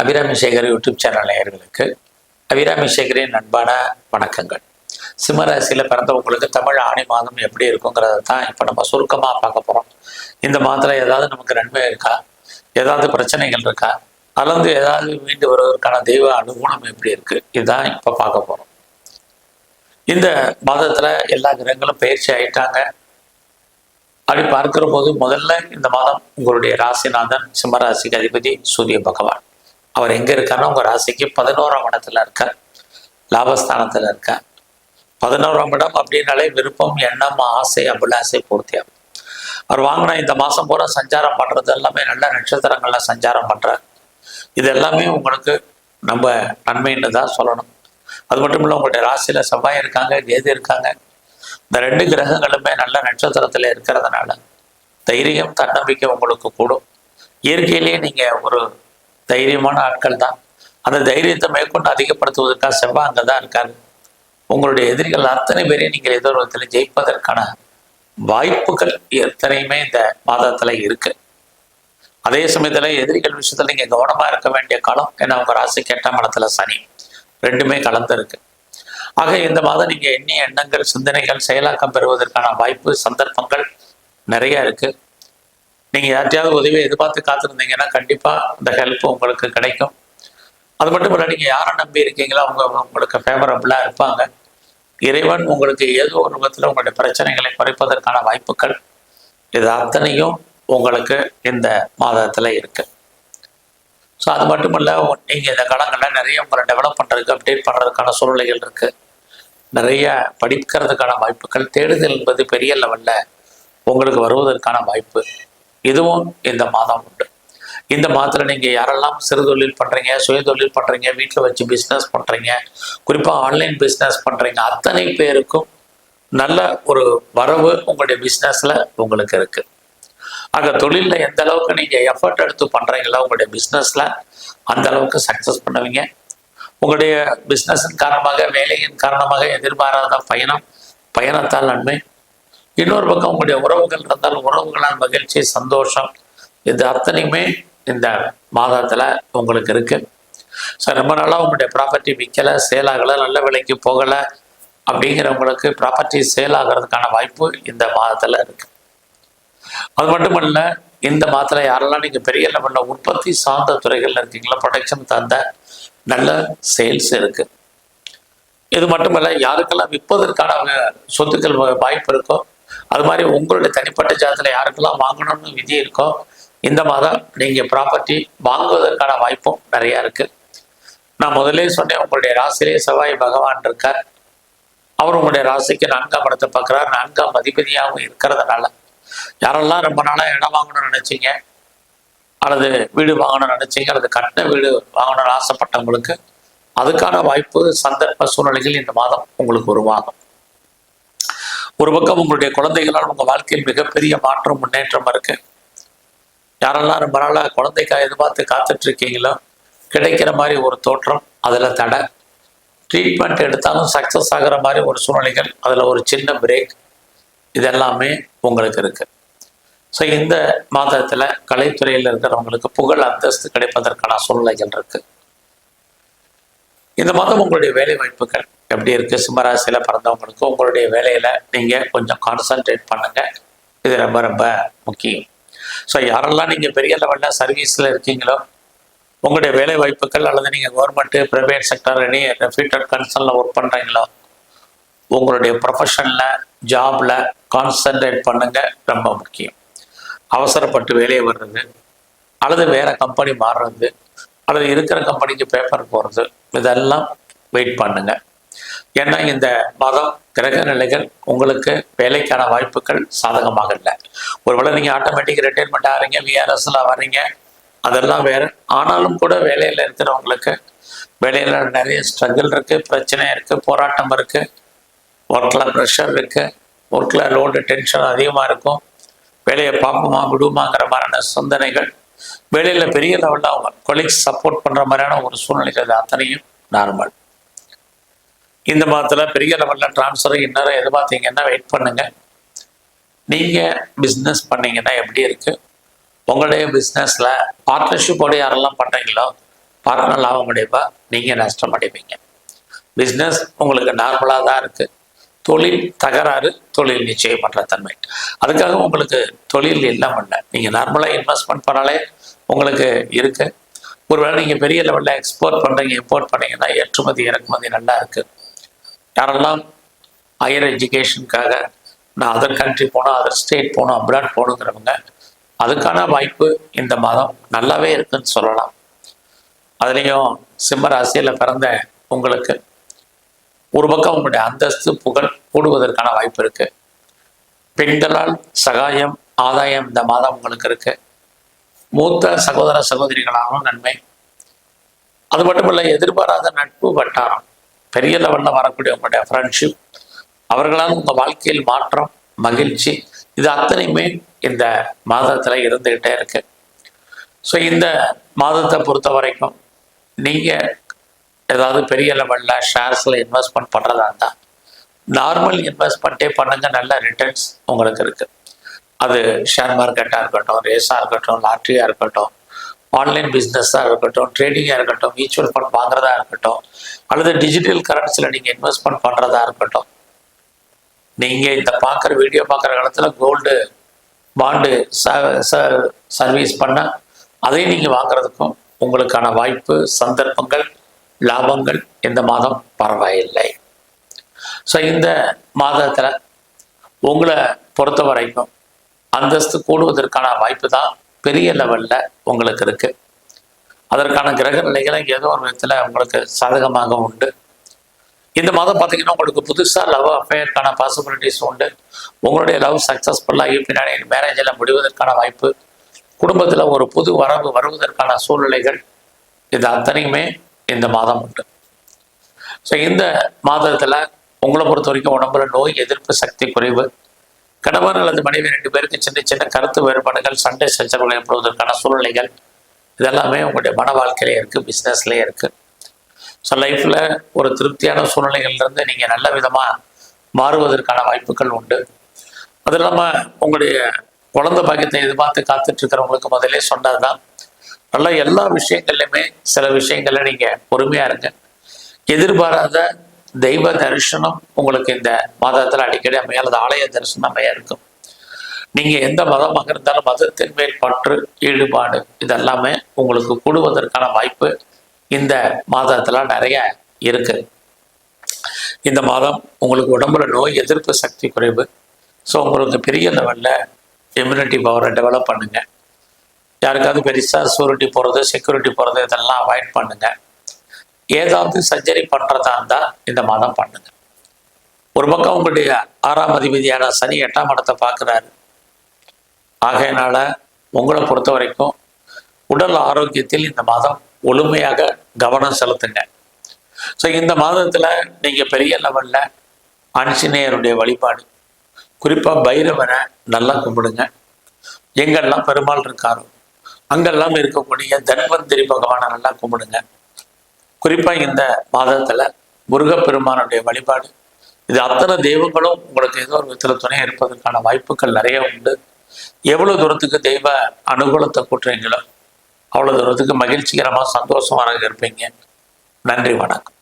Abirami Sekar YouTube channel நேயர்களுக்கு அபிராமி சேகரின் அன்பான வணக்கங்கள். சிம்மராசியில் பிறந்தவங்களுக்கு தமிழ் ஆணி மாதம் எப்படி இருக்குங்கிறத தான் இப்போ நம்ம சுருக்கமாக பார்க்க போகிறோம் இந்த மாதத்தில் ஏதாவது நமக்கு நன்மை இருக்கா? ஏதாவது பிரச்சனைகள் இருக்கா? அல்லது ஏதாவது மீண்டு வருவதற்கான தெய்வ அனுகூலம் எப்படி இருக்குது இதுதான் இப்போ பார்க்க போகிறோம் இந்த மாதத்தில் எல்லா கிரகங்களும் பயிற்சி ஆயிட்டாங்க. அப்படி பார்க்கிற போது முதல்ல இந்த மாதம் உங்களுடைய ராசிநாதன் சிம்மராசிக்கு அதிபதி சூரிய பகவான். அவர் எங்க இருக்காருன்னா உங்க ராசிக்கு பதினோராம் இடத்துல இருக்கார். லாபஸ்தானத்துல இருக்கார். பதினோராம் இடம் அப்படின்னாலே விருப்பம் எண்ணம் ஆசை அபிலாசை பூர்த்தியாகும். அவர் வாங்கின இந்த மாசம் பூரா சஞ்சாரம் பண்றது எல்லாமே நல்ல நட்சத்திரங்கள்ல சஞ்சாரம் பண்ணுறார் இது எல்லாமே உங்களுக்கு நம்ம நன்மைன்னு தான் சொல்லணும். அது மட்டும் இல்லை உங்களுடைய ராசியில செவ்வாய் இருக்காங்க கேது இருக்காங்க. இந்த ரெண்டு கிரகங்களுமே நல்ல நட்சத்திரத்துல இருக்கிறதுனால தைரியம் தன்னம்பிக்கை உங்களுக்கு கூடும். இயற்கையிலேயே நீங்க ஒரு தைரியமான ஆட்கள் தான். அந்த தைரியத்தை மேற்கொண்டு அதிகப்படுத்துவதற்காக செவ்வாய் அங்கே தான் இருக்காரு உங்களுடைய எதிரிகள் அத்தனை பேரையும் நீங்கள் ஏதோ ஒரு விதத்தில் ஜெயிப்பதற்கான வாய்ப்புகள் எத்தனையுமே இந்த மாதத்துல இருக்கு. அதே சமயத்துல எதிரிகள் விஷயத்துல நீங்க கவனமா இருக்க வேண்டிய காலம் ஏன்னா உங்கள் ராசிக்கு எட்டாம் இடத்துல சனி. ரெண்டுமே கலந்து இருக்கு ஆக இந்த மாதம் நீங்கள் எண்ணிய எண்ணங்கள் சிந்தனைகள் செயலாக்கம் பெறுவதற்கான வாய்ப்பு சந்தர்ப்பங்கள் நிறைய இருக்கு. நீங்க யார்ட்டையாவது உதவி எதிர்பார்த்து காத்திருந்தீங்கன்னா கண்டிப்பா இந்த ஹெல்ப் உங்களுக்கு கிடைக்கும். அது மட்டும் இல்லை நீங்க யாரை நம்பி இருக்கீங்களோ அவங்க உங்களுக்கு ஃபேவரபிளா இருப்பாங்க. இறைவன் உங்களுக்கு ஏதோ ஒரு விதத்தில் உங்களுடைய பிரச்சனைகளை குறைப்பதற்கான வாய்ப்புகள் இது அத்தனையும் உங்களுக்கு இந்த மாதத்துல இருக்கு. ஸோ அது மட்டும் இல்லை நீங்கள் இந்த காலங்களில் நிறைய உங்களை டெவலப் பண்ணுறதுக்கு அப்டேட் பண்ணுறதுக்கான சூழ்நிலைகள் இருக்கு. நிறைய படிக்கிறதுக்கான வாய்ப்புகள் தேடுதல் என்பது பெரிய லெவலில் உங்களுக்கு வருவதற்கான வாய்ப்பு. இதுவும் இந்த மாதம் உண்டு. இந்த மாதத்தில் நீங்கள் யாரெல்லாம் சிறு தொழில் பண்ணுறீங்க சுய தொழில் பண்ணுறீங்க வீட்டில் வச்சு பிஸ்னஸ் பண்ணுறீங்க குறிப்பாக ஆன்லைன் பிஸ்னஸ் பண்ணுறீங்க அத்தனை பேருக்கும் நல்ல ஒரு வரவு உங்களுடைய பிஸ்னஸில் உங்களுக்கு இருக்குது ஆக தொழிலில் எந்த அளவுக்கு நீங்கள் எஃபர்ட் எடுத்து பண்ணுறீங்களோ உங்களுடைய பிஸ்னஸில் அந்த அளவுக்கு சக்ஸஸ் பண்ணுவீங்க. உங்களுடைய பிஸ்னஸின் காரணமாக வேலையின் காரணமாக எதிர்பாராத பயணம் பயணத்தால் நன்மை இன்னொரு பக்கம் உங்களுடைய உறவுகள் இருந்தால் உறவுகளால் மகிழ்ச்சி சந்தோஷம் இது அத்தனையுமே இந்த மாதத்தில் உங்களுக்கு இருக்கு. ஸோ ரொம்ப நாளாக உங்களுடைய ப்ராப்பர்ட்டி விற்கலை சேல் ஆகலை நல்ல விலைக்கு போகலை அப்படிங்கிறவங்களுக்கு ப்ராப்பர்ட்டி சேல் ஆகிறதுக்கான வாய்ப்பு இந்த மாதத்தில் இருக்கு. அது மட்டும் இல்லை இந்த மாதத்தில் யாரெல்லாம் நீங்கள் பெரிய லெவலில் உற்பத்தி சார்ந்த துறைகளில் இருக்கீங்களோ ப்ரொடக்ஷன் தந்த நல்ல சேல்ஸ் இருக்கு. இது மட்டுமல்ல யாருக்கெல்லாம் விற்பதற்கான அவங்க சொத்துக்கள் வாய்ப்பு இருக்கோ அது மாதிரி உங்களுடைய தனிப்பட்ட ஜாதத்தில் யாருக்கெல்லாம் வாங்கணும்னு விதி இருக்கோ இந்த மாதம் நீங்கள் ப்ராப்பர்ட்டி வாங்குவதற்கான வாய்ப்பும் நிறையா இருக்கு. நான் முதல்ல சொன்னேன் உங்களுடைய ராசிலே செவ்வாய் பகவான் இருக்கார். அவர் உங்களுடைய ராசிக்கு நான்காம் இடத்தை பார்க்குறாரு. நான்காம் அதிபதியாகவும் இருக்கிறதுனால யாரெல்லாம் ரொம்ப நாளாக இடம் வாங்கணும்னு நினைச்சீங்க அல்லது வீடு வாங்கணும்னு நினைச்சீங்க அல்லது கட்டின வீடு வாங்கணும்னு ஆசைப்பட்டவங்களுக்கு அதுக்கான வாய்ப்பு சந்தர்ப்ப சூழ்நிலைகள் இந்த மாதம் உங்களுக்கு உருவாகும். ஒரு பக்கம் உங்களுடைய குழந்தைகளால் உங்கள் வாழ்க்கையில் மிகப்பெரிய மாற்றம் முன்னேற்றம் இருக்கு. யாரெல்லாம் ரொம்ப நாளாக குழந்தைக்காக எதிர்பார்த்து காத்துட்டு இருக்கீங்களோ கிடைக்கிற மாதிரி ஒரு தோற்றம் அதில் தடை. ட்ரீட்மெண்ட் எடுத்தாலும் சக்ஸஸ் ஆகிற மாதிரி ஒரு சூழ்நிலைகள் அதில் ஒரு சின்ன பிரேக் இதெல்லாமே உங்களுக்கு இருக்கு. ஸோ இந்த மாதத்தில் கலைத்துறையில் இருக்கிறவங்களுக்கு புகழ் அந்தஸ்து கிடைப்பதற்கான சூழ்நிலைகள் இருக்குது இந்த மாதம் உங்களுடைய வேலை வாய்ப்புகள் எப்படி இருக்கு? சிம்மராசியில் பிறந்தவங்களுக்கு உங்களுடைய வேலையில நீங்க கொஞ்சம் கான்சன்ட்ரேட் பண்ணுங்க. இது ரொம்ப ரொம்ப முக்கியம். ஸோ யாரெல்லாம் நீங்க பெரிய லெவலில் சர்வீஸ்ல இருக்கீங்களோ உங்களுடைய வேலை வாய்ப்புகள் அல்லது நீங்க government private sector any reputed கன்சர்ன்ல work பண்றீங்களோ உங்களுடைய ப்ரொஃபஷனில் ஜாப்ல கான்சென்ட்ரேட் பண்ணுங்க. ரொம்ப முக்கியம். அவசரப்பட்டு வேலையை வர்றது அல்லது வேற கம்பெனி மாறுறது அல்லது இருக்கிற கம்பெனிக்கு பேப்பர் போகிறது இதெல்லாம் வெயிட் பண்ணுங்க. ஏன்னா இந்த மதம் கிரக நிலைகள் உங்களுக்கு வேலைக்கான வாய்ப்புகள் சாதகமாக இல்லை. ஒருவேளை நீங்கள் ஆட்டோமேட்டிக் ரிட்டைர்மெண்ட் ஆகிறீங்க விஆர்எஸ்ல வர்றீங்க அதெல்லாம் வேற. ஆனாலும் கூட வேலையில் இருக்கிறவங்களுக்கு வேலையில் நிறைய ஸ்ட்ரகிள் இருக்குது பிரச்சனை இருக்குது போராட்டம் இருக்குது ஒர்க்கில் ப்ரெஷர் இருக்குது ஒர்க்கில் லோடு டென்ஷன் அதிகமாக இருக்கும். வேலையை பார்ப்போமா விடுமாங்கிற மாதிரியான சிந்தனைகள் வேலையில் பெரிய லெவலில் அவங்க கொலீக்ஸ் சப்போர்ட் பண்ணுற மாதிரியான ஒரு சூழ்நிலைகள் அத்தனையும் நார்மல் இந்த மாதத்தில் பெரிய லெவலில் ட்ரான்ஸ்ஃபர் இன்னும் எதிர்பார்த்தீங்கன்னா வெயிட் பண்ணுங்க. நீங்கள் பிஸ்னஸ் பண்ணீங்கன்னா எப்படி இருக்கு? உங்களுடைய பிஸ்னஸில் பார்ட்னர்ஷிப்போடு யாரெல்லாம் பண்ணுறீங்களோ பார்ட்னர் லாபம் அடைப்பா நீங்கள் நஷ்டம் அடைவீங்க. பிஸ்னஸ் உங்களுக்கு நார்மலாக தான் இருக்குது தொழில் தகராறு தொழில் நிச்சயம் பண்ணுற தன்மை. அதுக்காக உங்களுக்கு தொழில் இல்லாமல் இல்லை. நீங்கள் நார்மலாக இன்வெஸ்ட்மெண்ட் பண்ணாலே உங்களுக்கு இருக்குது ஒருவேளை நீங்கள் பெரிய லெவலில் எக்ஸ்போர்ட் பண்ணுறீங்க இம்போர்ட் பண்ணீங்கன்னா ஏற்றுமதி இறக்குமதி நல்லா இருக்குது யாரெல்லாம் ஹையர் எஜுகேஷனுக்காக நான் அதர் கண்ட்ரி போனோம் அதர் ஸ்டேட் போகணும் அப்ராட் போகணுங்கிறவங்க அதுக்கான வாய்ப்பு இந்த மாதம் நல்லாவே இருக்குன்னு சொல்லலாம். அதுலேயும் சிம்ம ராசியில் பிறந்த உங்களுக்கு ஒரு பக்கம் உங்களுடைய அந்தஸ்து புகழ் கூடுவதற்கான வாய்ப்பு இருக்குது பெண்களால் சகாயம் ஆதாயம் இந்த மாதம் உங்களுக்கு இருக்குது மூத்த சகோதர சகோதரிகளாகவும் நன்மை. அது மட்டும் எதிர்பாராத நட்பு வட்டாரம். பெரிய லெவலில் வரக்கூடிய உங்களுடைய ஃப்ரெண்ட்ஷிப் அவர்களால் உங்கள் வாழ்க்கையில் மாற்றம் மகிழ்ச்சி இது அத்தனையுமே இந்த மாதத்தில் இருந்துக்கிட்டே இருக்கு. ஸோ இந்த மாதத்தை பொறுத்த வரைக்கும் நீங்கள் ஏதாவது பெரிய லெவலில் ஷேர்ஸில் இன்வெஸ்ட்மெண்ட் பண்ணுறதா இருந்தால் நார்மல் இன்வெஸ்ட்மெண்ட்டே பண்ணுங்கள் நல்ல ரிட்டர்ன்ஸ் உங்களுக்கு இருக்குது அது ஷேர் மார்க்கெட்டாக இருக்கட்டும் ரேஸாக இருக்கட்டும் லாட்ரியாக இருக்கட்டும் ஆன்லைன் பிஸ்னஸாக இருக்கட்டும் ட்ரேடிங்காக இருக்கட்டும் மியூச்சுவல் ஃபண்ட் வாங்குறதா இருக்கட்டும் அல்லது டிஜிட்டல் கரன்சியில் நீங்கள் இன்வெஸ்ட்மெண்ட் பண்ணுறதா இருக்கட்டும். நீங்கள் இந்த பார்க்குற வீடியோ பார்க்குற காலத்தில் கோல்டு பாண்டு சர்வீஸ் பண்ண அதையும் நீங்கள் வாங்குறதுக்கும் உங்களுக்கான வாய்ப்பு சந்தர்ப்பங்கள் லாபங்கள் இந்த மாதம் பரவாயில்லை. ஸோ இந்த மாதத்தில் உங்களை பொறுத்த வரைக்கும் அந்தஸ்து கூடுவதற்கான வாய்ப்பு தான் பெரிய லெவலில் உங்களுக்கு இருக்கு. அதற்கான கிரக நிலைகளை ஏதோ ஒரு விதத்தில் உங்களுக்கு சாதகமாக உண்டு. இந்த மாதம் பார்த்தீங்கன்னா உங்களுக்கு புதுசாக லவ் அஃபேருக்கான பாசிபிலிட்டிஸ் உண்டு. உங்களுடைய லவ் சக்ஸஸ்ஃபுல்லாகி பின்னாடி மேரேஜில் முடிவதற்கான வாய்ப்பு. குடும்பத்தில் ஒரு புது வரவு வருவதற்கான சூழ்நிலைகள். இது அத்தனையுமே இந்த மாதம் உண்டு. ஸோ இந்த மாதத்தில் உங்களை பொறுத்த வரைக்கும் உடம்புல நோய் எதிர்ப்பு சக்தி குறைவு. கணவர் அல்லது மனைவி ரெண்டு பேருக்கு சின்ன சின்ன கருத்து வேறுபாடுகள் சண்டை சச்சரவுகள் ஏற்படுவதற்கான சூழ்நிலைகள் இதெல்லாமே உங்களுடைய மன வாழ்க்கையிலே இருக்குது பிஸ்னஸ்லேயே இருக்குது ஸோ லைஃப்பில் ஒரு திருப்தியான சூழ்நிலைகள்லேருந்து நீங்கள் நல்ல விதமாக மாறுவதற்கான வாய்ப்புகள் உண்டு. அது இல்லாமல் உங்களுடைய குழந்தை பாக்கியத்தை எதிர்பார்த்து காத்துட்ருக்கிறவங்களுக்கு முதலே சொன்னது தான் நல்லா எல்லா விஷயங்கள்லையுமே சில விஷயங்களில் நீங்கள் பொறுமையாக இருங்க. எதிர்பாராத தெய்வ தரிசனம் உங்களுக்கு இந்த மாதத்தில் அடிக்கடி அமையாது ஆலய தரிசனம் இருக்கும். நீங்கள் எந்த மதமாக இருந்தாலும் மதத்தின் மேல் பற்று ஈடுபாடு இதெல்லாமே உங்களுக்கு கூடுவதற்கான வாய்ப்பு இந்த மாதத்தில் நிறைய இருக்கு. இந்த மாதம் உங்களுக்கு உடம்புல நோய் எதிர்ப்பு சக்தி குறைவு. ஸோ உங்களுக்கு பெரிய லெவலில் இம்யூனிட்டி பவரை டெவலப் பண்ணுங்கள் யாருக்காவது பெருசாக சூரிட்டி போகிறது செக்யூரிட்டி போகிறது இதெல்லாம் அவாய்ட் பண்ணுங்கள் ஏதாவது சர்ஜரி பண்ணுறதா இருந்தால் இந்த மாதம் பண்ணுங்க. ஒரு பக்கம் உங்களுடைய ஆறாம் அதிபதியான சனி எட்டாம் இடத்தை பார்க்குறாரு. ஆகையினால உங்களை பொறுத்த வரைக்கும் உடல் ஆரோக்கியத்தில் இந்த மாதம் ஒழுமையாக கவனம் செலுத்துங்க. ஸோ இந்த மாதத்தில் நீங்கள் பெரிய லெவலில் ஆஞ்சநேயருடைய வழிபாடு. குறிப்பாக பைரவனை நல்லா கும்பிடுங்க. எங்கெல்லாம் பெருமாள் இருக்காரோ அங்கெல்லாம் இருக்கக்கூடிய தன்வந்திரி பகவானை நல்லா கும்பிடுங்க. குறிப்பாக இந்த மாதத்தில் முருகப்பெருமானுடைய வழிபாடு. இது அத்தனை தெய்வங்களும் உங்களுக்கு ஏதோ ஒரு விதத்தில் துணை இருப்பதற்கான வாய்ப்புகள் நிறைய உண்டு. எவ்வளோ தூரத்துக்கு தெய்வ அனுகூலத்தை கூட்டுறீங்களோ அவ்வளோ தூரத்துக்கு மகிழ்ச்சிகரமாக சந்தோஷமாக இருப்பீங்க. நன்றி வணக்கம்.